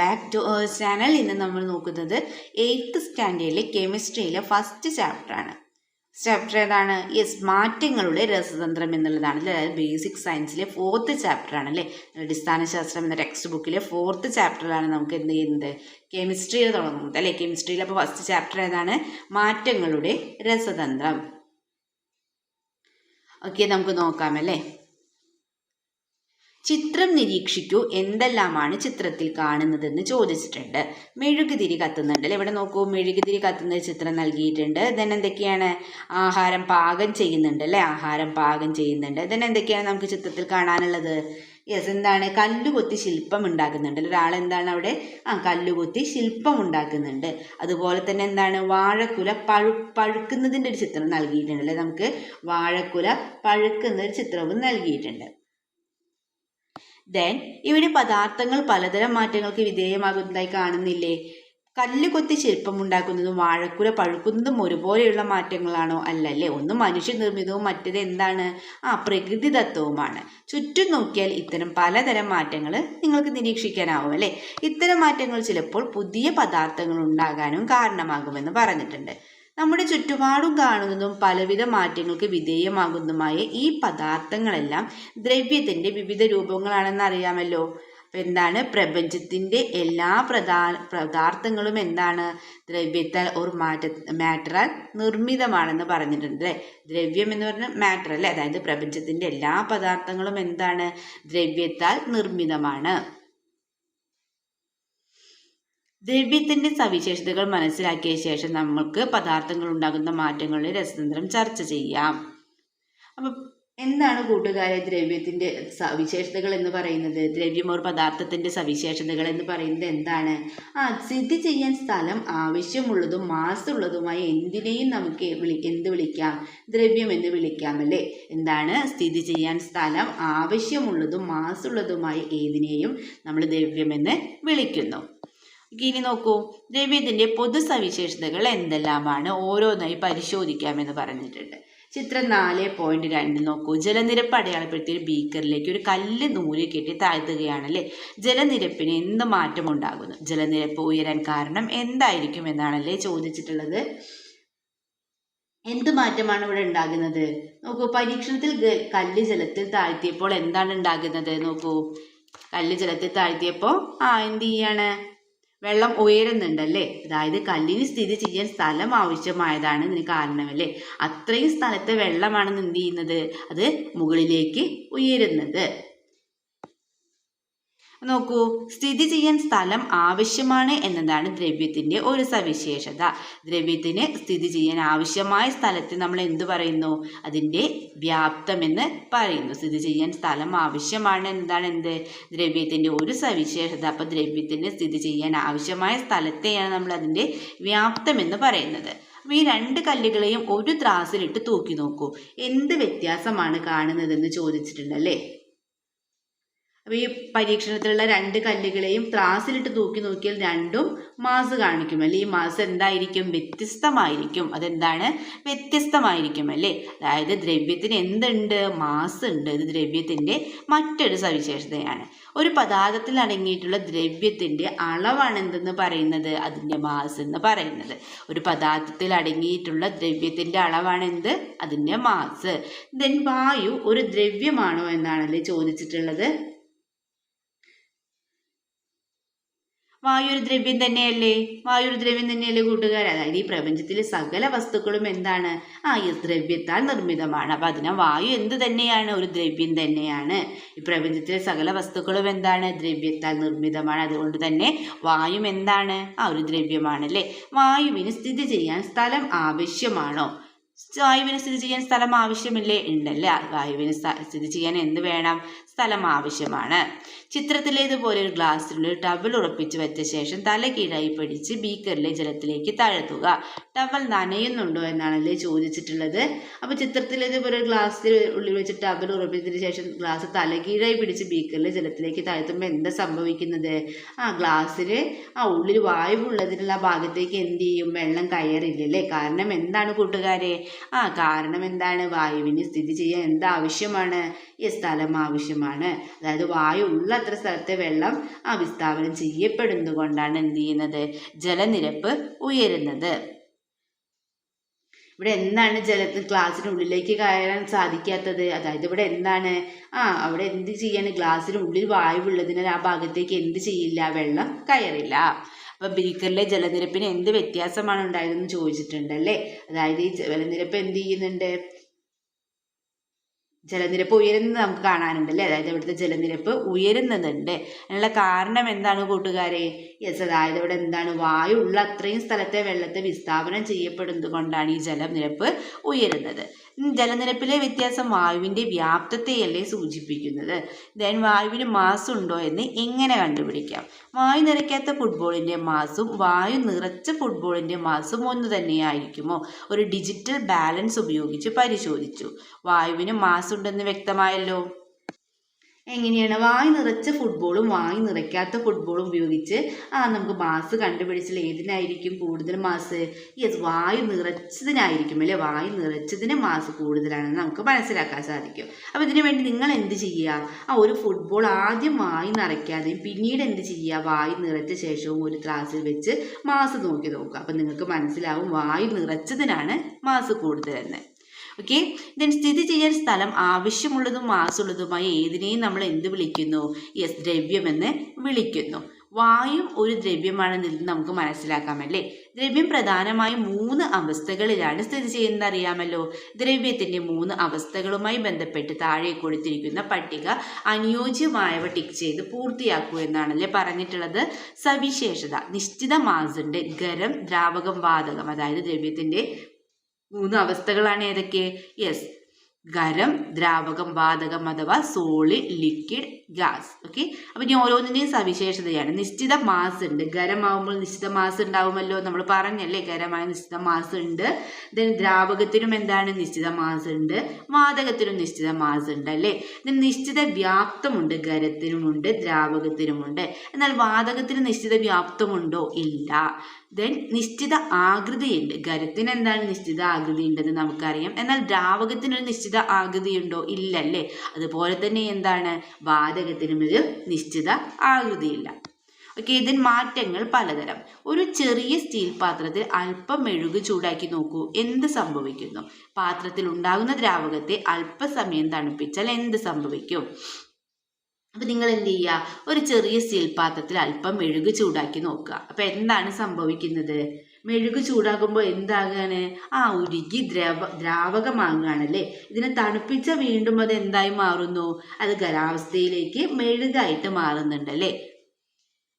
Back to our channel ഇന്ന് നമ്മൾ നോക്കുന്നത് എയ്ത്ത് സ്റ്റാൻഡേർഡിലെ കെമിസ്ട്രിയിലെ ഫസ്റ്റ് ചാപ്റ്ററാണ് ചാപ്റ്റർ ഏതാണ്? യെസ് മാറ്റങ്ങളുടെ രസതന്ത്രം എന്നുള്ളതാണ്. അല്ലേ അതായത് ബേസിക് സയൻസിലെ ഫോർത്ത് ചാപ്റ്ററാണ് അല്ലേ? അടിസ്ഥാന ശാസ്ത്രം എന്ന ടെക്സ്റ്റ് ബുക്കിലെ ഫോർത്ത് ചാപ്റ്ററിലാണ് നമുക്ക് എന്ത് ചെയ്യുന്നത്? കെമിസ്ട്രിയിൽ തുടങ്ങുന്നത് അല്ലേ? കെമിസ്ട്രിയിൽ അപ്പോൾ ഫസ്റ്റ് ചാപ്റ്റർ ഏതാണ്? മാറ്റങ്ങളുടെ രസതന്ത്രം. ഓക്കെ നമുക്ക് നോക്കാമല്ലേ ചിത്രം നിരീക്ഷിക്കൂ എന്തെല്ലാമാണ് ചിത്രത്തിൽ കാണുന്നതെന്ന് ചോദിച്ചിട്ടുണ്ട്. മെഴുകുതിരി കത്തുന്നുണ്ട് അല്ലേ? ഇവിടെ നോക്കൂ മെഴുകുതിരി കത്തുന്ന ചിത്രം നൽകിയിട്ടുണ്ട്. ദെൻ എന്തൊക്കെയാണ്? ആഹാരം പാകം ചെയ്യുന്നുണ്ട് അല്ലേ? ആഹാരം പാകം ചെയ്യുന്നുണ്ട്. ദെൻ എന്തൊക്കെയാണ് നമുക്ക് ചിത്രത്തിൽ കാണാനുള്ളത്? യെസ് എന്താണ്? കല്ലുകൊത്തി ശില്പം ഉണ്ടാക്കുന്നുണ്ട്. ഒരാൾ എന്താണ് അവിടെ? ആ കല്ലുകൊത്തി ശില്പം ഉണ്ടാക്കുന്നുണ്ട്. അതുപോലെ തന്നെ എന്താണ്? വാഴക്കുല പഴു പഴുക്കുന്നതിന്റെ ഒരു ചിത്രം നൽകിയിട്ടുണ്ട് അല്ലേ? നമുക്ക് വാഴക്കുല പഴുക്കുന്ന ഒരു ചിത്രവും നൽകിയിട്ടുണ്ട്. ദെൻ ഇവിടെ പദാർത്ഥങ്ങൾ പലതരം മാറ്റങ്ങൾക്ക് വിധേയമാകുന്നതായി കാണുന്നില്ലേ? കല്ല് കൊത്തി ശില്പമുണ്ടാക്കുന്നതും വാഴക്കുല പഴുക്കുന്നതും ഒരുപോലെയുള്ള മാറ്റങ്ങളാണോ അല്ലല്ലേ? ഒന്ന് മനുഷ്യനിർമ്മിതവും മറ്റേത് എന്താണ്? ആ പ്രകൃതിദത്തവുമാണ്. ചുറ്റും നോക്കിയാൽ ഇത്തരം പലതരം മാറ്റങ്ങൾ നിങ്ങൾക്ക് നിരീക്ഷിക്കാനാവും അല്ലേ? ഇത്തരം മാറ്റങ്ങൾ ചിലപ്പോൾ പുതിയ പദാർത്ഥങ്ങൾ ഉണ്ടാകാനും കാരണമാകുമെന്ന് പറഞ്ഞിട്ടുണ്ട്. നമ്മുടെ ചുറ്റുപാടും കാണുന്നതും പലവിധ മാറ്റങ്ങൾക്ക് വിധേയമാകുന്നതുമായ ഈ പദാർത്ഥങ്ങളെല്ലാം ദ്രവ്യത്തിന്റെ വിവിധ രൂപങ്ങളാണെന്ന് അറിയാമല്ലോ. അപ്പം എന്താണ്? പ്രപഞ്ചത്തിന്റെ എല്ലാ പ്രധാ പദാർത്ഥങ്ങളും എന്താണ്? ദ്രവ്യത്താൽ ഒരു മാറ്റ മാറ്ററാൽ നിർമ്മിതമാണെന്ന് പറഞ്ഞിട്ടുണ്ട് അല്ലേ? ദ്രവ്യം എന്ന് പറഞ്ഞാൽ മാറ്റർ അല്ലേ അതായത് പ്രപഞ്ചത്തിന്റെ എല്ലാ പദാർത്ഥങ്ങളും എന്താണ്? ദ്രവ്യത്താൽ നിർമ്മിതമാണ്. ദ്രവ്യത്തിന്റെ സവിശേഷതകൾ മനസ്സിലാക്കിയ ശേഷം നമ്മൾക്ക് പദാർത്ഥങ്ങൾ ഉണ്ടാകുന്ന മാറ്റങ്ങളുടെ രസതന്ത്രം ചർച്ച ചെയ്യാം. അപ്പം എന്താണ് കൂട്ടുകാരെ ദ്രവ്യത്തിന്റെ സവിശേഷതകൾ എന്ന് പറയുന്നത്? ദ്രവ്യം ഒരു പദാർത്ഥത്തിന്റെ സവിശേഷതകൾ എന്ന് പറയുന്നത് എന്താണ്? ആ സ്ഥിതി ചെയ്യാൻ സ്ഥലം ആവശ്യമുള്ളതും മാസമുള്ളതുമായ എന്തിനേയും നമുക്ക് വിളി എന്ത് വിളിക്കാം? ദ്രവ്യം എന്ന് വിളിക്കാം അല്ലേ? എന്താണ്? സ്ഥിതി ചെയ്യാൻ സ്ഥലം ആവശ്യമുള്ളതും മാസമുള്ളതുമായ ഏതിനേയും നമ്മൾ ദ്രവ്യമെന്ന് വിളിക്കുന്നു. ഇനി നോക്കൂ ദ്രവ്യത്തിന്റെ പൊതു സവിശേഷതകൾ എന്തെല്ലാമാണ്? ഓരോന്നായി പരിശോധിക്കാമെന്ന് പറഞ്ഞിട്ടുണ്ട്. ചിത്രം നാല് പോയിന്റ് രണ്ട് നോക്കൂ. ജലനിരപ്പ് അടയാളപ്പെടുത്തിയ ഒരു ബീക്കറിലേക്ക് ഒരു കല്ല് നൂൽ കെട്ടി താഴ്ത്തുകയാണല്ലേ? ജലനിരപ്പിന് എന്ത് മാറ്റം ഉണ്ടാകുന്നു ജലനിരപ്പ് ഉയരാൻ കാരണം എന്തായിരിക്കും എന്നാണല്ലേ ചോദിച്ചിട്ടുള്ളത്. എന്ത് മാറ്റമാണ് ഇവിടെ ഉണ്ടാകുന്നത്? നോക്കൂ പരീക്ഷണത്തിൽ കല്ല് ജലത്തിൽ താഴ്ത്തിയപ്പോൾ എന്താണ് ഉണ്ടാകുന്നത്? നോക്കൂ കല്ല് ജലത്തിൽ താഴ്ത്തിയപ്പോൾ ആ എന്ത് ചെയ്യാണ്? വെള്ളം ഉയരുന്നുണ്ടല്ലേ? അതായത് കല്ലിന് സ്ഥിതി ചെയ്യാൻ സ്ഥലം ആവശ്യമായതാണ് ഇതിന് കാരണമല്ലേ അത്രയും സ്ഥലത്തെ വെള്ളമാണ് എന്ത് ചെയ്യുന്നത്? അത് മുകളിലേക്ക് ഉയരുന്നത്. നോക്കൂ സ്ഥിതി ചെയ്യാൻ സ്ഥലം ആവശ്യമാണ് എന്നതാണ് ദ്രവ്യത്തിന്റെ ഒരു സവിശേഷത. ദ്രവ്യത്തിന് സ്ഥിതി ചെയ്യാൻ ആവശ്യമായ സ്ഥലത്തെ നമ്മൾ എന്തു പറയുന്നു? അതിന്റെ വ്യാപ്തം എന്ന് പറയുന്നു. സ്ഥിതി ചെയ്യാൻ സ്ഥലം ആവശ്യമാണ് എന്നതാണ് എന്ത്? ദ്രവ്യത്തിന്റെ ഒരു സവിശേഷത. അപ്പോൾ ദ്രവ്യത്തിന് സ്ഥിതി ചെയ്യാൻ ആവശ്യമായ സ്ഥലത്തെയാണ് നമ്മൾ അതിന്റെ വ്യാപ്തം എന്ന് പറയുന്നത്. അപ്പോൾ ഈ രണ്ട് കല്ലുകളെയും ഒരു ത്രാസിലിട്ട് തൂക്കി നോക്കൂ. എന്ത് വ്യത്യാസമാണ് കാണുന്നതെന്ന് ചോദിച്ചിട്ടുണ്ട് അല്ലേ? അപ്പോൾ ഈ പരീക്ഷണത്തിലുള്ള രണ്ട് കല്ലുകളെയും ത്രാസിലിട്ട് തൂക്കി നോക്കിയാൽ രണ്ടും മാസ് കാണിക്കും അല്ലേ? ഈ മാസ് എന്തായിരിക്കും? വ്യത്യസ്തമായിരിക്കും. അതെന്താണ്? വ്യത്യസ്തമായിരിക്കും അല്ലേ? അതായത് ദ്രവ്യത്തിന് എന്തുണ്ട്? മാസ് ഉണ്ട്. ഇത് ദ്രവ്യത്തിന്റെ മറ്റൊരു സവിശേഷതയാണ്. ഒരു പദാർത്ഥത്തിൽ അടങ്ങിയിട്ടുള്ള ദ്രവ്യത്തിന്റെ അളവാണ് എന്തെന്ന് പറയുന്നത്? അതിന്റെ മാസ് എന്ന് പറയുന്നത്. ഒരു പദാർത്ഥത്തിൽ അടങ്ങിയിട്ടുള്ള ദ്രവ്യത്തിന്റെ അളവാണ് എന്ത്? അതിന്റെ മാസ്. ദെൻ വായു ഒരു ദ്രവ്യമാണോ എന്നാണല്ലേ ചോദിച്ചിട്ടുള്ളത്. വായു ഒരു ദ്രവ്യം തന്നെയല്ലേ? വായു ഒരു ദ്രവ്യം തന്നെയല്ലേ കൂട്ടുകാർ അതായത് ഈ പ്രപഞ്ചത്തിലെ സകല വസ്തുക്കളും എന്താണ്? ആ ഈ ദ്രവ്യത്താൽ നിർമ്മിതമാണ്. അപ്പം അതിനാൽ വായു എന്ത് തന്നെയാണ്? ഒരു ദ്രവ്യം തന്നെയാണ്. ഈ പ്രപഞ്ചത്തിലെ സകല വസ്തുക്കളും എന്താണ്? ദ്രവ്യത്താൽ നിർമ്മിതമാണ്. അതുകൊണ്ട് തന്നെ വായു എന്താണ്? ആ ഒരു ദ്രവ്യമാണ് അല്ലേ വായുവിന് സ്ഥിതി ചെയ്യാൻ സ്ഥലം ആവശ്യമാണോ? വായുവിന് സ്ഥിതി ചെയ്യാൻ സ്ഥലം ആവശ്യമില്ലേ? ഉണ്ടല്ലേ. വായുവിന് സ്ഥിതി ചെയ്യാൻ എന്ത് വേണം? സ്ഥലം ആവശ്യമാണ്. ചിത്രത്തിലേതുപോലെ ഒരു ഗ്ലാസ്സിനുള്ളിൽ ടവൽ ഉറപ്പിച്ച് വെച്ച ശേഷം തല കീഴായി പിടിച്ച് ബീക്കറിലെ ജലത്തിലേക്ക് താഴ്ത്തുക. ടവൽ നനയുന്നുണ്ടോ എന്നാണല്ലേ ചോദിച്ചിട്ടുള്ളത്. അപ്പോൾ ചിത്രത്തിലേതുപോലെ ഒരു ഗ്ലാസ്സിൽ ഉള്ളിൽ വെച്ച് ടവൽ ഉറപ്പിച്ചതിന് ശേഷം ഗ്ലാസ് തല കീഴായി പിടിച്ച് ബീക്കറിലെ ജലത്തിലേക്ക് താഴ്ത്തുമ്പോൾ എന്താ സംഭവിക്കുന്നത്? ആ ഗ്ലാസ്സിൽ ആ ഉള്ളിൽ വായുവുള്ളതിനുള്ള ഭാഗത്തേക്ക് എന്ത് ചെയ്യും? വെള്ളം കയറില്ലല്ലേ കാരണം എന്താണ് കൂട്ടുകാരെ? ആ കാരണം എന്താണ്? വായുവിന് സ്ഥിതി ചെയ്യാൻ എന്താവശ്യമാണ്? ഈ സ്ഥലം ആവശ്യമാണ്. ആണ് അതായത് വായു ഉള്ള അത്ര സ്ഥലത്തെ വെള്ളം ആ വിസ്ഥാപനം ചെയ്യപ്പെടുന്നത് കൊണ്ടാണ് എന്ത് ചെയ്യുന്നത്? ജലനിരപ്പ് ഉയരുന്നത്. ഇവിടെ എന്താണ് ജലത്തിൽ ഗ്ലാസ്സിനുള്ളിലേക്ക് കയറാൻ സാധിക്കാത്തത്? അതായത് ഇവിടെ എന്താണ്? ആ അവിടെ എന്ത് ചെയ്യാണ്? ഗ്ലാസ്സിനുള്ളിൽ വായുവുള്ളതിനാൽ ആ ഭാഗത്തേക്ക് എന്ത് ചെയ്യില്ല? വെള്ളം കയറില്ല. അപ്പം ബീക്കറിലെ ജലനിരപ്പിന് എന്ത് വ്യത്യാസമാണ് ഉണ്ടായതെന്ന് ചോദിച്ചിട്ടുണ്ടല്ലേ അതായത് ഈ ജലനിരപ്പ് എന്ത് ചെയ്യുന്നുണ്ട്? ജലനിരപ്പ് ഉയരുന്നത് നമുക്ക് കാണാനുണ്ട് അല്ലേ അതായത് ഇവിടുത്തെ ജലനിരപ്പ് ഉയരുന്നുണ്ട്. അതിനുള്ള കാരണം എന്താണ് കൂട്ടുകാരെ? യെസ് അതായത് ഇവിടെ എന്താണ്? വായു ഉള്ള അത്രയും സ്ഥലത്തെ വെള്ളത്തെ വിസ്ഥാപനം ചെയ്യപ്പെടുന്നത് കൊണ്ടാണ് ഈ ജലനിരപ്പ് ഉയരുന്നത്. ജലനിരപ്പിലെ വ്യത്യാസം വായുവിന്റെ വ്യാപ്തത്തെയല്ലേ സൂചിപ്പിക്കുന്നത്? ദെൻ വായുവിന് മാസ് ഉണ്ടോ എന്ന് എങ്ങനെ കണ്ടുപിടിക്കാം? വായു നിറയ്ക്കാത്ത ഫുട്ബോളിന്റെ മാസും വായു നിറച്ച ഫുട്ബോളിന്റെ മാസും ഒന്ന് തന്നെയായിരിക്കുമോ? ഒരു ഡിജിറ്റൽ ബാലൻസ് ഉപയോഗിച്ച് പരിശോധിച്ചു. വായുവിന് മാസ് ഉണ്ടെന്ന് വ്യക്തമായല്ലോ. എങ്ങനെയാണ്? വായി നിറച്ച ഫുട്ബോളും വായി നിറയ്ക്കാത്ത ഫുട്ബോളും ഉപയോഗിച്ച് ആ നമുക്ക് മാസ് കണ്ടുപിടിച്ചാൽ ഏതിനായിരിക്കും കൂടുതൽ മാസ്? യെസ് വായു നിറച്ചതിനായിരിക്കും അല്ലേ? വായു നിറച്ചതിന് മാസ് കൂടുതലാണെന്ന് നമുക്ക് മനസ്സിലാക്കാൻ സാധിക്കും. അപ്പോൾ ഇതിനു വേണ്ടി നിങ്ങൾ എന്ത് ചെയ്യുക? ആ ഒരു ഫുട്ബോൾ ആദ്യം വായു നിറയ്ക്കാതെയും പിന്നീട് എന്ത് ചെയ്യുക? വായു നിറച്ച ശേഷവും ഒരു ത്രാസിൽ വെച്ച് മാസ് നോക്കി നോക്കുക. അപ്പം നിങ്ങൾക്ക് മനസ്സിലാവും വായു നിറച്ചതിനാണ് മാസ് കൂടുതലെന്ന്. ഓക്കെ ദെൻ സ്ഥിതി ചെയ്യാൻ സ്ഥലം ആവശ്യമുള്ളതും മാസുള്ളതുമായ ഏതിനെയും നമ്മൾ എന്ത് വിളിക്കുന്നു? യെസ് ദ്രവ്യമെന്ന് വിളിക്കുന്നു. വായു ഒരു ദ്രവ്യമാണെന്ന് നമുക്ക് നമുക്ക് മനസ്സിലാക്കാമല്ലേ ദ്രവ്യം പ്രധാനമായും മൂന്ന് അവസ്ഥകളിലാണ് സ്ഥിതി ചെയ്യുന്നത് അറിയാമല്ലോ. ദ്രവ്യത്തിന്റെ മൂന്ന് അവസ്ഥകളുമായി ബന്ധപ്പെട്ട് താഴെ കൊടുത്തിരിക്കുന്ന പട്ടിക അനുയോജ്യമായവ ടിക്ക് ചെയ്ത് പൂർത്തിയാക്കൂ എന്നാണല്ലേ പറഞ്ഞിട്ടുള്ളത്. സവിശേഷത നിശ്ചിത മാസുണ്ട് ഖരം ദ്രാവകം വാതകം അതായത് ദ്രവ്യത്തിന്റെ മൂന്ന് അവസ്ഥകളാണ് ഏതൊക്കെ? യെസ് ഖരം ദ്രാവകം വാതകം അഥവാ സോളിഡ് ലിക്വിഡ് ഗ്യാസ് ഓക്കെ അപ്പം ഇനി ഓരോന്നിന്റെയും സവിശേഷതയാണ്. നിശ്ചിത മാസ് ഉണ്ട്. ഖരമാകുമ്പോൾ നിശ്ചിത മാസ് ഉണ്ടാവുമല്ലോ നമ്മൾ പറഞ്ഞല്ലേ? ഖരമായ നിശ്ചിത മാസ് ഉണ്ട്. ദെൻ ദ്രാവകത്തിനും എന്താണ് നിശ്ചിത മാസ് ഉണ്ട്? വാതകത്തിനും നിശ്ചിത മാസ് ഉണ്ട് അല്ലേ? ദെൻ നിശ്ചിത വ്യാപ്തമുണ്ട്. ഖരത്തിനുമുണ്ട് ദ്രാവകത്തിനുമുണ്ട്. എന്നാൽ വാതകത്തിന് നിശ്ചിത വ്യാപ്തമുണ്ടോ? ഇല്ല. ദെൻ നിശ്ചിത ആകൃതിയുണ്ട്. ഖരത്തിന് എന്താണ് നിശ്ചിത ആകൃതി ഉണ്ടെന്ന് നമുക്കറിയാം. എന്നാൽ ദ്രാവകത്തിന് ഒരു നിശ്ചിത ആകൃതി ഉണ്ടോ ഇല്ലല്ലേ. അതുപോലെ തന്നെ എന്താണ്? വാതകത്തിനും ഒരു നിശ്ചിത ആകൃതിയില്ല. ഓക്കെ ഇതിന് മാറ്റങ്ങൾ പലതരം. ഒരു ചെറിയ സ്റ്റീൽ പാത്രത്തിൽ അല്പം മെഴുക് ചൂടാക്കി നോക്കൂ. എന്ത് സംഭവിക്കുന്നു? പാത്രത്തിൽ ഉണ്ടാകുന്ന ദ്രാവകത്തെ അല്പസമയം തണുപ്പിച്ചാൽ എന്ത് സംഭവിക്കും? അപ്പൊ നിങ്ങൾ എന്ത് ചെയ്യുക ഒരു ചെറിയ സ്റ്റീൽ പാത്രത്തിൽ അല്പം മെഴുക് ചൂടാക്കി നോക്കുക. അപ്പൊ എന്താണ് സംഭവിക്കുന്നത്? മെഴുക് ചൂടാകുമ്പോൾ എന്താകാണ് ആ ഉരുകി ദ്രവ ദ്രാവകമാകുകയാണല്ലേ ഇതിനെ തണുപ്പിച്ച വീണ്ടും അത് എന്തായി മാറുന്നു? അത് ഖരാവസ്ഥയിലേക്ക് മെഴുകായിട്ട് മാറുന്നുണ്ട്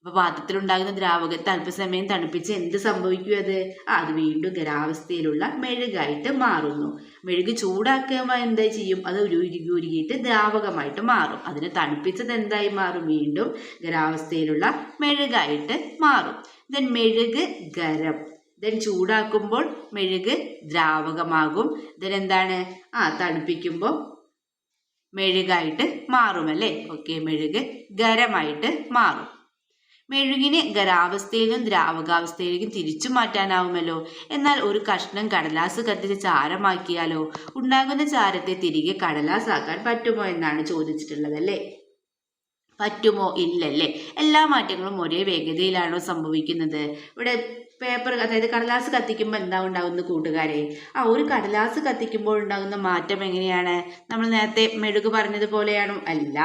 അല്ലേ അപ്പൊ പാത്രത്തിലുണ്ടാകുന്ന ദ്രാവകത്തെ അല്പസമയം തണുപ്പിച്ച് എന്ത് സംഭവിക്കും അത്? അത് വീണ്ടും ഖരാവസ്ഥയിലുള്ള മെഴുകായിട്ട് മാറുന്നു. മെഴുക് ചൂടാക്കുമ്പോൾ എന്താ ചെയ്യും? അത് ഉരുകി ഉരുകിയിട്ട് ദ്രാവകമായിട്ട് മാറും. അതിനെ തണുപ്പിച്ചത് എന്തായി മാറും? വീണ്ടും ഖരാവസ്ഥയിലുള്ള മെഴുകായിട്ട് മാറും. ദെൻ മെഴുക് ഖരം ദെൻ ചൂടാക്കുമ്പോൾ മെഴുക് ദ്രാവകമാകും. ദെൻ എന്താണ്? ആ തണുപ്പിക്കുമ്പോൾ മെഴുകായിട്ട് മാറും അല്ലേ? ഓക്കെ മെഴുക് ഖരമായിട്ട് മാറും. മെഴുകിനെ ഖരാവസ്ഥയിലും ദ്രാവകാവസ്ഥയിലേക്കും തിരിച്ചു മാറ്റാനാവുമല്ലോ. എന്നാൽ ഒരു കഷ്ണം കടലാസ് കത്തിച്ച് ചാരമാക്കിയാലോ ഉണ്ടാകുന്ന ചാരത്തെ തിരികെ കടലാസാക്കാൻ പറ്റുമോ എന്നാണ് ചോദിച്ചിട്ടുള്ളത് അല്ലേ പറ്റുമോ ഇല്ലല്ലേ? എല്ലാ മാറ്റങ്ങളും ഒരേ വേഗതയിലാണോ സംഭവിക്കുന്നത്? ഇവിടെ പേപ്പർ അതായത് കടലാസ് കത്തിക്കുമ്പോൾ എന്താ ഉണ്ടാകുന്ന കൂട്ടുകാരെ? ആ ഒരു കടലാസ് കത്തിക്കുമ്പോൾ ഉണ്ടാകുന്ന മാറ്റം എങ്ങനെയാണ്? നമ്മൾ നേരത്തെ മെഴുക് പറഞ്ഞതുപോലെയാണോ? അല്ല.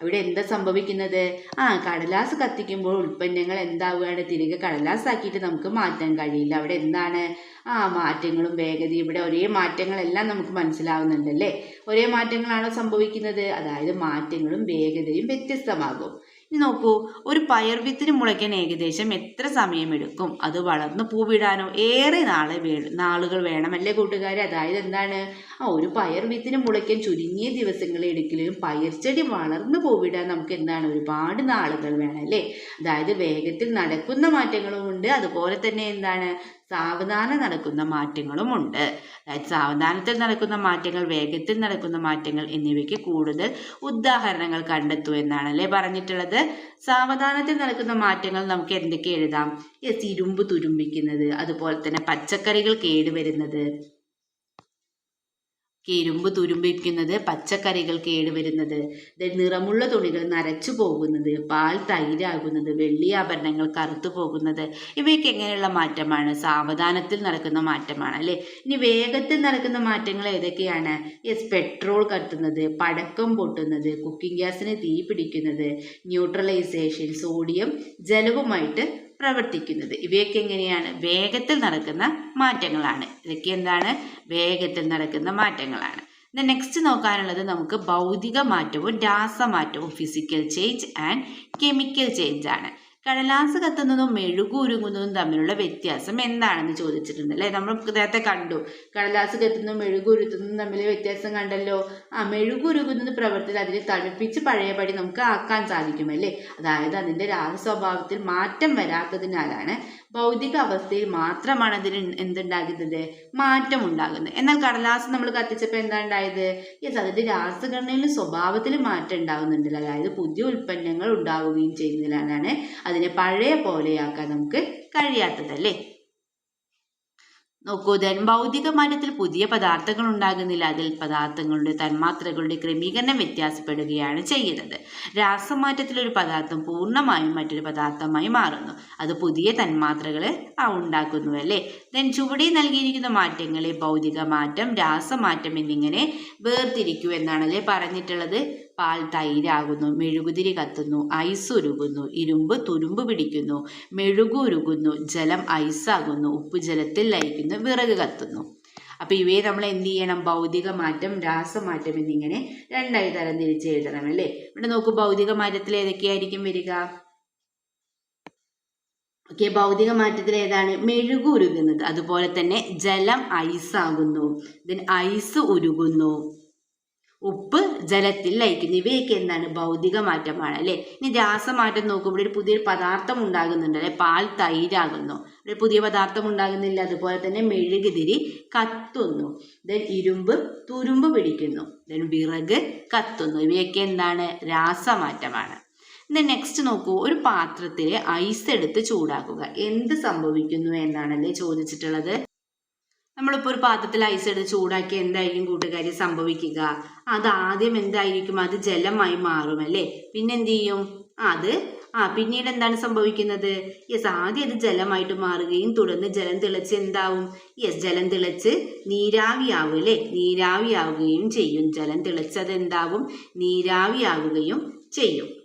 അവിടെ എന്താ സംഭവിക്കുന്നത്? ആ കടലാസ് കത്തിക്കുമ്പോൾ ഉൽപ്പന്നങ്ങൾ എന്താവുകയാണ്? തിരികെ കടലാസാക്കിയിട്ട് നമുക്ക് മാറ്റാൻ കഴിയില്ല. അവിടെ എന്താണ്? ആ മാറ്റങ്ങളും വേഗതയും. ഇവിടെ ഒരേ മാറ്റങ്ങളെല്ലാം നമുക്ക് മനസ്സിലാവുന്നുണ്ടല്ലേ ഒരേ മാറ്റങ്ങളാണോ സംഭവിക്കുന്നത്? അതായത് മാറ്റങ്ങളും വേഗതയും വ്യത്യസ്തമാകും. നോക്കൂ ഒരു പയർ വിത്തിന് മുളയ്ക്കാൻ ഏകദേശം എത്ര സമയമെടുക്കും? അത് വളർന്ന് പൂവിടാനോ ഏറെ നാളെ വേ നാളുകൾ വേണമല്ലേ കൂട്ടുകാരെ? അതായത് എന്താണ്? ആ ഒരു പയർ വിത്തിന് മുളയ്ക്കാൻ ചുരുങ്ങിയ ദിവസങ്ങൾ എടുക്കലും പയർ ചെടി വളർന്ന് പൂവിടാൻ നമുക്ക് എന്താണ്? ഒരുപാട് നാളുകൾ വേണം അല്ലേ അതായത് വേഗത്തിൽ നടക്കുന്ന മാറ്റങ്ങളും ഉണ്ട് അതുപോലെ തന്നെ എന്താണ്? സാവധാനം നടക്കുന്ന മാറ്റങ്ങളുമുണ്ട്. അതായത് സാവധാനത്തിൽ നടക്കുന്ന മാറ്റങ്ങൾ വേഗത്തിൽ നടക്കുന്ന മാറ്റങ്ങൾ എന്നിവയ്ക്ക് കൂടുതൽ ഉദാഹരണങ്ങൾ കണ്ടെത്തൂ അല്ലെ പറഞ്ഞിട്ടുള്ളത്. സാവധാനത്തിൽ നടക്കുന്ന മാറ്റങ്ങൾ നമുക്ക് എന്തൊക്കെ എഴുതാം? യെസ് ഇരുമ്പ് തുരുമ്പിക്കുന്നത് അതുപോലെ തന്നെ പച്ചക്കറികൾ കേടുവരുന്നത് ഇരുമ്പ് തുരുമ്പിക്കുന്നത് പച്ചക്കറികൾ കേടുവരുന്നത്. നിറമുള്ള തുണികൾ നരച്ചു പോകുന്നത് പാൽ തൈരാകുന്നത് വെള്ളി ആഭരണങ്ങൾ കറുത്തു പോകുന്നത്. ഇവയൊക്കെ എങ്ങനെയുള്ള മാറ്റമാണ്? സാവധാനത്തിൽ നടക്കുന്ന മാറ്റമാണ് അല്ലേ? ഇനി വേഗത്തിൽ നടക്കുന്ന മാറ്റങ്ങൾ ഏതൊക്കെയാണ്? യെസ് പെട്രോൾ കത്തുന്നത് പടക്കം പൊട്ടുന്നത് കുക്കിംഗ് ഗ്യാസിന് തീ പിടിക്കുന്നത് ന്യൂട്രലൈസേഷൻ സോഡിയം ജലവുമായിട്ട് പ്രവർത്തിക്കുന്നത്. ഇവയൊക്കെ എങ്ങനെയാണ്? വേഗത്തിൽ നടക്കുന്ന മാറ്റങ്ങളാണ്. ഇതൊക്കെ എന്താണ്? വേഗത്തിൽ നടക്കുന്ന മാറ്റങ്ങളാണ്. നെക്സ്റ്റ് നോക്കാനുള്ളത് നമുക്ക് ഭൗതിക മാറ്റവും രാസമാറ്റവും physical change and chemical change ആണ്. കടലാസ് കത്തുന്നതും മെഴുകുരുങ്ങുന്നതും തമ്മിലുള്ള വ്യത്യാസം എന്താണെന്ന് ചോദിച്ചിട്ടുണ്ട് അല്ലേ? നമ്മൾ നേരത്തെ കണ്ടു കടലാസ് കത്തുന്നതും മെഴുകുരുത്തുന്നതും തമ്മിൽ വ്യത്യാസം കണ്ടല്ലോ. ആ മെഴുകുരുകുന്നത് പ്രവർത്തി അതിനെ തണുപ്പിച്ച് പഴയപടി നമുക്ക് ആക്കാൻ സാധിക്കും അല്ലേ? അതായത് അതിന്റെ രാസസ്വഭാവത്തിൽ മാറ്റം വരാത്തതിനാലാണ് ഭൗതിക അവസ്ഥയിൽ മാത്രമാണ് അതിന് എന്തുണ്ടാകുന്നത്? മാറ്റം ഉണ്ടാകുന്നത്. എന്നാൽ കടലാസ് നമ്മൾ കത്തിച്ചപ്പോൾ എന്താ ഉണ്ടായത്? യെസ് അതിന്റെ രാസഘടനയിലും സ്വഭാവത്തിലും മാറ്റം ഉണ്ടാകുന്നുണ്ടല്ലോ. അതായത് പുതിയ ഉൽപ്പന്നങ്ങൾ ഉണ്ടാവുകയും ചെയ്യുന്നതിനാലാണ് അതിനെ പഴയ പോലെയാക്കാൻ നമുക്ക് കഴിയാത്തതല്ലേ? നോക്കൂ ദൻ ഭൗതിക മാറ്റത്തിൽ പുതിയ പദാർത്ഥങ്ങൾ ഉണ്ടാകുന്നില്ല. അതിൽ പദാർത്ഥങ്ങളുടെ തന്മാത്രകളുടെ ക്രമീകരണം വ്യത്യാസപ്പെടുകയാണ് ചെയ്യുന്നത്. രാസമാറ്റത്തിൽ ഒരു പദാർത്ഥം പൂർണമായും മറ്റൊരു പദാർത്ഥമായി മാറുന്നു. അത് പുതിയ തന്മാത്രകൾ ഉണ്ടാക്കുന്നു അല്ലേ? ദെൻ ചുവടെ നൽകിയിരിക്കുന്ന മാറ്റങ്ങളെ ഭൗതിക മാറ്റം രാസമാറ്റം എന്നിങ്ങനെ വേർതിരിക്കൂ എന്നാണല്ലേ പറഞ്ഞിട്ടുള്ളത്. പാൽ തൈരാകുന്നു മെഴുകുതിരി കത്തുന്നു ഐസ് ഉരുകുന്നു ഇരുമ്പ് തുരുമ്പ് പിടിക്കുന്നു മെഴുകു ഉരുകുന്നു ജലം ഐസാകുന്നു ഉപ്പ് ജലത്തിൽ ലയിക്കുന്നു വിറക് കത്തുന്നു. അപ്പോൾ ഇവയെ നമ്മൾ എന്ത് ചെയ്യണം? ഭൗതിക മാറ്റം രാസമാറ്റം എന്നിങ്ങനെ രണ്ടായി തരം തിരിച്ച് എഴുതണം അല്ലേ? ഇവിടെ നോക്കൂ ഭൗതിക മാറ്റത്തിൽ ഏതൊക്കെയായിരിക്കും വരിക? ഓക്കെ ഭൗതിക മാറ്റത്തിൽ ഏതാണ്? മെഴുകു ഉരുകുന്നത്. അതുപോലെ തന്നെ ജലം ഐസാകുന്നു ദെൻ ഐസ് ഉരുകുന്നു. ഉപ്പ് ജലത്തിൽ ലയിക്കുന്നു ഇവയൊക്കെ എന്താണ്? ഭൗതിക മാറ്റമാണ് അല്ലേ? ഇനി രാസമാറ്റം നോക്കുമ്പോൾ ഒരു പുതിയൊരു പദാർത്ഥം ഉണ്ടാകുന്നുണ്ട് അല്ലെ? പാൽ തൈരാകുന്നു. ഒരു പുതിയ പദാർത്ഥം ഉണ്ടാകുന്നില്ല. അതുപോലെ തന്നെ മെഴുകുതിരി കത്തുന്നു. ദെൻ ഇരുമ്പ് തുരുമ്പ് പിടിക്കുന്നു. ദെൻ വിറക് കത്തുന്നു. ഇവയൊക്കെ എന്താണ്? രാസമാറ്റമാണ്. ഇന്ന് നെക്സ്റ്റ് നോക്കൂ. ഒരു പാത്രത്തിൽ ഐസ് എടുത്ത് ചൂടാക്കുക. എന്ത് സംഭവിക്കുന്നു എന്നാണല്ലേ ചോദിച്ചിട്ടുള്ളത്? നമ്മളിപ്പോൾ ഒരു പാത്രത്തിൽ ഐസ് എടുത്ത് ചൂടാക്കി എന്തായിരിക്കും കൂട്ടുകാരി സംഭവിക്കുക? അത് ആദ്യം എന്തായിരിക്കും? അത് ജലമായി മാറും അല്ലേ? പിന്നെ എന്ത് ചെയ്യും? അത് ആ പിന്നീട് എന്താണ് സംഭവിക്കുന്നത്? യെസ് ആദ്യം അത് ജലമായിട്ട് മാറുകയും തുടർന്ന് ജലം തിളച്ച് എന്താവും? യെസ് ജലം തിളച്ച് നീരാവിയാവും അല്ലേ? നീരാവിയാവുകയും ചെയ്യും. ജലം തിളച്ചത് എന്താവും നീരാവിയാവുകയും ചെയ്യും.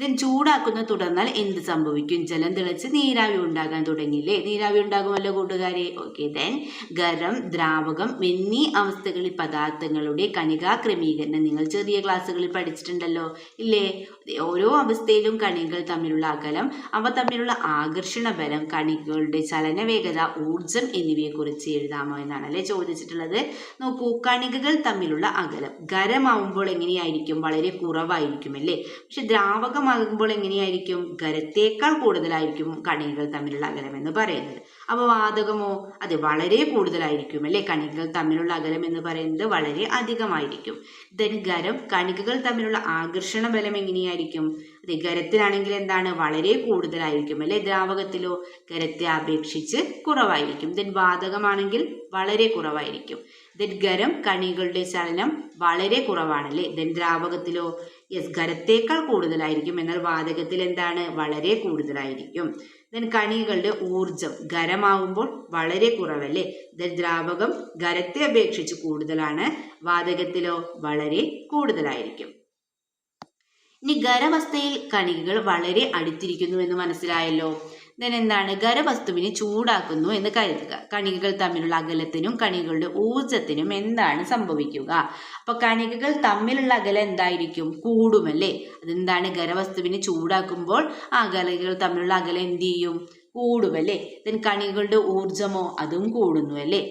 ദെൻ ചൂടാക്കുന്നത് തുടർന്നാൽ എന്ത് സംഭവിക്കും? ജലം തിളച്ച് നീരാവി ഉണ്ടാകാൻ തുടങ്ങിയില്ലേ? നീരാവി ഉണ്ടാകുമല്ലോ കൂട്ടുകാരെ? ഓക്കെ ദെൻ ഗരം ദ്രാവകം എന്നീ അവസ്ഥകളിൽ പദാർത്ഥങ്ങളുടെ കണികാ ക്രമീകരണം നിങ്ങൾ ചെറിയ ക്ലാസ്സുകളിൽ പഠിച്ചിട്ടുണ്ടല്ലോ ഇല്ലേ? ഓരോ അവസ്ഥയിലും കണികൾ തമ്മിലുള്ള അകലം അവ തമ്മിലുള്ള ആകർഷണ ബലം കണികളുടെ ചലനവേഗത ഊർജം എന്നിവയെക്കുറിച്ച് എഴുതാമോ എന്നാണ് അല്ലേ ചോദിച്ചിട്ടുള്ളത്. നോക്കൂ കണികകൾ തമ്മിലുള്ള അകലം ഖരമാവുമ്പോൾ എങ്ങനെയായിരിക്കും? വളരെ കുറവായിരിക്കും അല്ലേ? പക്ഷെ ദ്രാവകമാകുമ്പോൾ എങ്ങനെയായിരിക്കും? ഖരത്തേക്കാൾ കൂടുതലായിരിക്കും കണികകൾ തമ്മിലുള്ള അകലം എന്ന് പറയുന്നത്. അപ്പോൾ വാതകമോ അത് വളരെ കൂടുതലായിരിക്കും അല്ലേ? കണികകൾ തമ്മിലുള്ള അകലം എന്ന് പറയുന്നത് വളരെ അധികമായിരിക്കും. ദെൻ ഖരം കണികകൾ തമ്മിലുള്ള ആകർഷണ ബലം എങ്ങനെയായിരിക്കും? അതെ ഖരത്തിലാണെങ്കിൽ എന്താണ്? വളരെ കൂടുതലായിരിക്കും അല്ലെ? ദ്രാവകത്തിലോ ഖരത്തെ അപേക്ഷിച്ച് കുറവായിരിക്കും. ദെൻ വാതകമാണെങ്കിൽ വളരെ കുറവായിരിക്കും. ദെൻ ഖരം കണികളുടെ ചലനം വളരെ കുറവാണ് കുറവാണല്ലേ ദെൻ ദ്രാവകത്തിലോ യെസ് ഖരത്തേക്കാൾ കൂടുതലായിരിക്കും. എന്നാൽ വാതകത്തിൽ എന്താണ്? വളരെ കൂടുതലായിരിക്കും. ദെൻ കണികളുടെ ഊർജം ഖരമാവുമ്പോൾ വളരെ കുറവല്ലേ? ദെൻ ദ്രാവകം ഖരത്തെ അപേക്ഷിച്ച് കൂടുതലാണ്. വാതകത്തിലോ വളരെ കൂടുതലായിരിക്കും. ഇനി ഖരവസ്ഥയിൽ കണികകൾ വളരെ അടുത്തിരിക്കുന്നു എന്ന് മനസ്സിലായല്ലോ? ദെൻ എന്താണ്? ഖരവസ്തുവിനെ ചൂടാക്കുന്നു എന്ന് കരുതുക. കണികകൾ തമ്മിലുള്ള അകലത്തിനും കണികളുടെ ഊർജത്തിനും എന്താണ് സംഭവിക്കുക? അപ്പൊ കണികകൾ തമ്മിലുള്ള അകലം എന്തായിരിക്കും? കൂടുമല്ലേ? അതെന്താണ്? ഖരവസ്തുവിനെ ചൂടാക്കുമ്പോൾ ആ കണികകൾ തമ്മിലുള്ള അകലം എന്ത് ചെയ്യും? കൂടുമല്ലേ? ദെൻ കണികളുടെ ഊർജമോ അതും കൂടുന്നു അല്ലേ?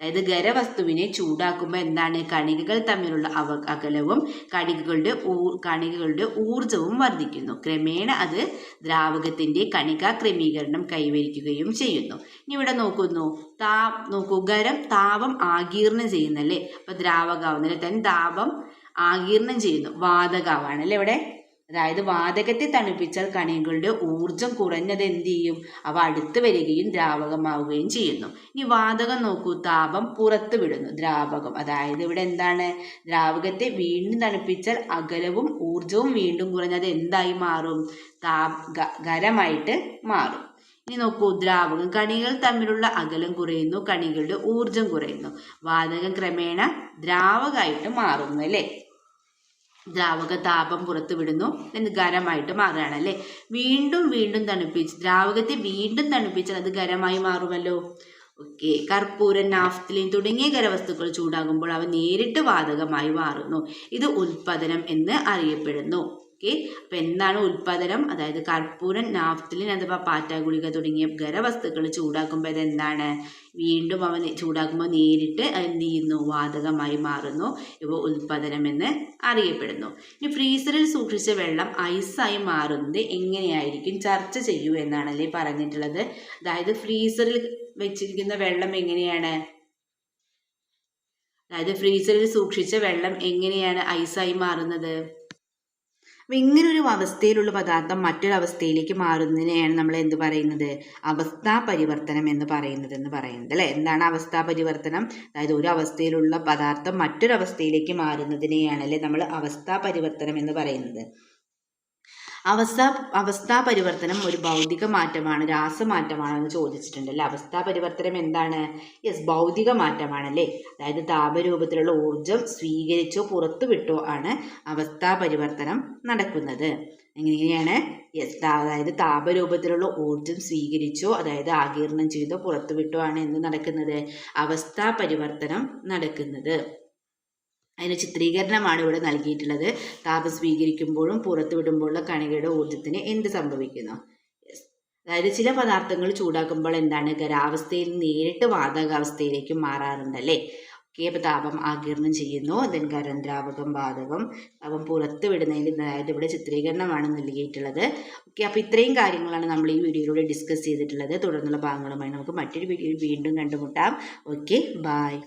അതായത് ഖരവസ്തുവിനെ ചൂടാക്കുമ്പോൾ എന്താണ്? കണികകൾ തമ്മിലുള്ള അവ അകലവും കണികകളുടെ ഊ കണികകളുടെ ഊർജവും വർദ്ധിക്കുന്നു. ക്രമേണ അത് ദ്രാവകത്തിന്റെ കണിക ക്രമീകരണം കൈവരിക്കുകയും ചെയ്യുന്നു. ഇനി ഇവിടെ നോക്കുന്നു. താ നോക്കൂ. ഖരം താപം ആകീർണം ചെയ്യുന്നല്ലേ? അപ്പൊ ദ്രാവകാവുന്നില്ല തന്നെ താപം ആകീർണം ചെയ്യുന്നു. വാതകാവാണ് അല്ലേ ഇവിടെ? അതായത് വാതകത്തെ തണുപ്പിച്ചാൽ കണികളുടെ ഊർജം കുറഞ്ഞത് എന്ത് ചെയ്യും? അവ അടുത്ത് വരികയും ദ്രാവകമാവുകയും ചെയ്യുന്നു. ഇനി വാതകം നോക്കൂ താപം പുറത്ത് വിടുന്നു ദ്രാവകം. അതായത് ഇവിടെ എന്താണ്? ദ്രാവകത്തെ വീണ്ടും തണുപ്പിച്ചാൽ അകലവും ഊർജവും വീണ്ടും കുറഞ്ഞത് എന്തായി മാറും? താ ഗ- ഖരമായിട്ട് മാറും. ഇനി നോക്കൂ ദ്രാവകം കണികൾ തമ്മിലുള്ള അകലം കുറയുന്നു കണികളുടെ ഊർജം കുറയുന്നു. വാതകം ക്രമേണ ദ്രാവകമായിട്ട് മാറുന്നു അല്ലേ? ദ്രാവക താപം പുറത്തു വിടുന്നു എന്ന് ഖരമായിട്ട് മാറുകയാണ് അല്ലേ വീണ്ടും വീണ്ടും തണുപ്പിച്ച് ദ്രാവകത്തെ വീണ്ടും തണുപ്പിച്ചാൽ അത് ഖരമായി മാറുമല്ലോ? ഓക്കെ. കർപ്പൂരൻ നാഫ്തലിൻ തുടങ്ങിയ ഖരവസ്തുക്കൾ ചൂടാകുമ്പോൾ അവ നേരിട്ട് വാതകമായി മാറുന്നു. ഇത് ഉൽപ്പതനം എന്ന് അറിയപ്പെടുന്നു. ഓക്കെ. അപ്പൊ എന്താണ് ഉൽപ്പാദനം? അതായത് കർപ്പൂരം നാഫ്തലിൻ അഥവാ പാറ്റ ഗുളിക തുടങ്ങിയ ഖരവസ്തുക്കൾ ചൂടാക്കുമ്പോൾ അതെന്താണ്? വീണ്ടും അവ ചൂടാക്കുമ്പോൾ നേരിട്ട് എന്ത് ചെയ്യുന്നു? വാതകമായി മാറുന്നു. ഇവ ഉൽപാദനം എന്ന് അറിയപ്പെടുന്നു. ഇനി ഫ്രീസറിൽ സൂക്ഷിച്ച വെള്ളം ഐസായി മാറുന്നത് എങ്ങനെയായിരിക്കും? ചർച്ച ചെയ്യൂ എന്നാണല്ലേ പറഞ്ഞിട്ടുള്ളത്. അതായത് ഫ്രീസറിൽ വെച്ചിരിക്കുന്ന വെള്ളം എങ്ങനെയാണ്? അതായത് ഫ്രീസറിൽ സൂക്ഷിച്ച വെള്ളം എങ്ങനെയാണ് ഐസായി മാറുന്നത്? അപ്പം ഒരു അവസ്ഥയിലുള്ള പദാർത്ഥം മറ്റൊരവസ്ഥയിലേക്ക് മാറുന്നതിനെയാണ് നമ്മൾ എന്ത് പറയുന്നത്? അവസ്ഥാ പരിവർത്തനം എന്ന് പറയുന്നത് എന്ന് പറയുന്നത് അല്ലേ? എന്താണ് അവസ്ഥാ പരിവർത്തനം? അതായത് ഒരു അവസ്ഥയിലുള്ള പദാർത്ഥം മറ്റൊരവസ്ഥയിലേക്ക് മാറുന്നതിനെയാണ് അല്ലേ നമ്മൾ അവസ്ഥാ പരിവർത്തനം എന്ന് പറയുന്നത്? അവസ്ഥ അവസ്ഥാ പരിവർത്തനം ഒരു ഭൗതിക മാറ്റമാണ് രാസമാറ്റമാണെന്ന് അല്ലേ? അവസ്ഥാ പരിവർത്തനം എന്താണ്? യെസ് ഭൗതിക മാറ്റമാണല്ലേ? അതായത് താപരൂപത്തിലുള്ള ഊർജം സ്വീകരിച്ചോ പുറത്തു വിട്ടോ ആണ് അവസ്ഥാ പരിവർത്തനം നടക്കുന്നത്. എങ്ങനെയാണ്? യെസ് അതായത് താപരൂപത്തിലുള്ള ഊർജം സ്വീകരിച്ചോ അതായത് ആകീർണം ചെയ്തോ പുറത്തു വിട്ടോ ആണ് എന്ത് നടക്കുന്നത്? അവസ്ഥാ പരിവർത്തനം നടക്കുന്നത്. അതിന് ചിത്രീകരണമാണ് ഇവിടെ നൽകിയിട്ടുള്ളത്. താപം സ്വീകരിക്കുമ്പോഴും പുറത്തു വിടുമ്പോഴുള്ള കണികയുടെ ഊർജത്തിന് എന്ത് സംഭവിക്കുന്നു? അതായത് ചില പദാർത്ഥങ്ങൾ ചൂടാക്കുമ്പോൾ എന്താണ്? ഖരാവസ്ഥയിൽ നേരിട്ട് വാതകാവസ്ഥയിലേക്ക് മാറാറുണ്ടല്ലേ? കേപ്പ് താപം ആകിരണം ചെയ്യുന്നു. ദെൻ കരന്ദ്രാവകം വാതകം താപം പുറത്ത് വിടുന്നതിന്റെ അതായത് ഇവിടെ ചിത്രീകരണമാണ് നൽകിയിട്ടുള്ളത്. ഓക്കെ അപ്പോൾ ഇത്രയും കാര്യങ്ങളാണ് നമ്മൾ ഈ വീഡിയോയിലൂടെ ഡിസ്കസ് ചെയ്തിട്ടുള്ളത്. തുടർന്നുള്ള ഭാഗങ്ങളുമായി നമുക്ക് മറ്റൊരു വീഡിയോയിൽ വീണ്ടും കണ്ടുമുട്ടാം. Okay bye